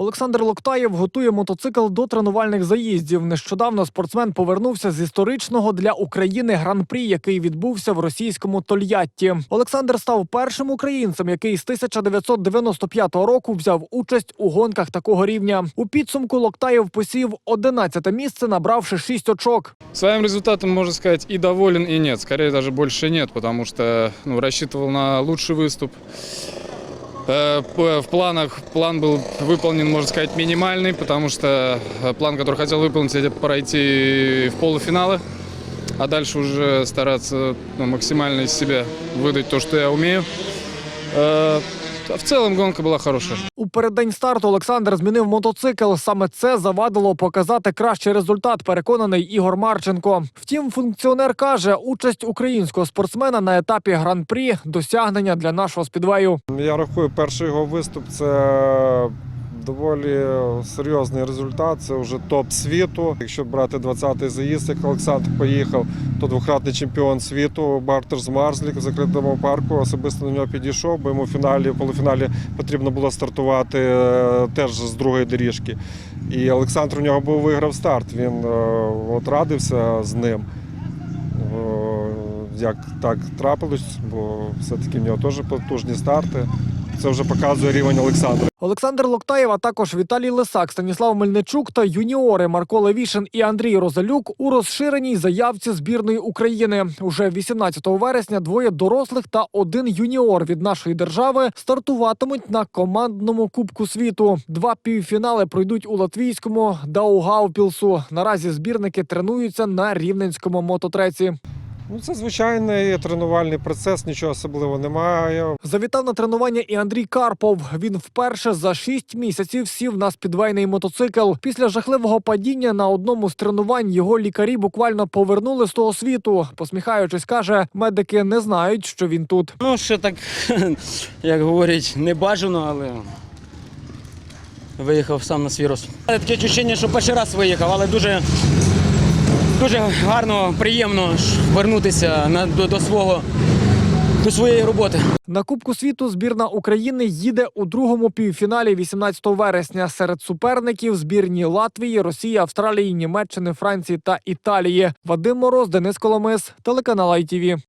Олександр Локтаєв готує мотоцикл до тренувальних заїздів. Нещодавно спортсмен повернувся з історичного для України гран-прі, який відбувся в російському Тольятті. Олександр став першим українцем, який з 1995 року взяв участь у гонках такого рівня. У підсумку Локтаєв посів 11 місце, набравши 6 очок. Своим результатом, можно сказать, и доволен, и нет. Скорее даже больше нет, потому что ну, рассчитывал на лучший выступ. Э, п- В планах план был выполнен, можно сказать, минимальный, потому что э, план, который хотел выполнить, это пройти в полуфиналы, а дальше уже стараться ну, максимально из себя выдать то, что я умею. Э, В цілому гонка була хороша. У переддень старту Олександр змінив мотоцикл. Саме це завадило показати кращий результат, переконаний Ігор Марченко. Втім, функціонер каже, участь українського спортсмена на етапі гран-прі досягнення для нашого спідвею. Я рахую, перший його виступ це доволі серйозний результат. Це вже топ світу. Якщо брати 20-й заїзд, як Олександр поїхав, то двократний чемпіон світу Бартерс Марзлік в закритому парку особисто до нього підійшов, бо йому в фіналі, в полуфіналі потрібно було стартувати е, теж з другої доріжки. І Олександр у нього був виграв старт. Він е, от радився з ним. Як так трапилось, бо все-таки в нього теж потужні старти. Це вже показує рівень Олександра. Олександр Локтаєв, а також Віталій Лисак, Станіслав Мельничук та юніори Марко Левішин і Андрій Розалюк у розширеній заявці збірної України. Уже 18 вересня двоє дорослих та один юніор від нашої держави стартуватимуть на командному Кубку світу. Два півфінали пройдуть у латвійському Даугавпілсу. Наразі збірники тренуються на рівненському мототреці. Ну, це звичайний тренувальний процес, нічого особливого немає. Завітав на тренування і Андрій Карпов. Він вперше за шість місяців сів на спідвейний мотоцикл. Після жахливого падіння на одному з тренувань його лікарі буквально повернули з того світу. Посміхаючись, каже, медики не знають, що він тут. Ну, ще так, як говорять, не бажано, але виїхав сам на свій. Але Таке відчуття, що перший раз виїхав, але дуже, дуже гарно, приємно вернутися на, до, до свого до своєї роботи. На Кубку світу збірна України їде у другому півфіналі 18 вересня. Серед суперників збірні Латвії, Росії, Австралії, Німеччини, Франції та Італії. Вадим Мороз, Денис Коломис, телеканал ITV.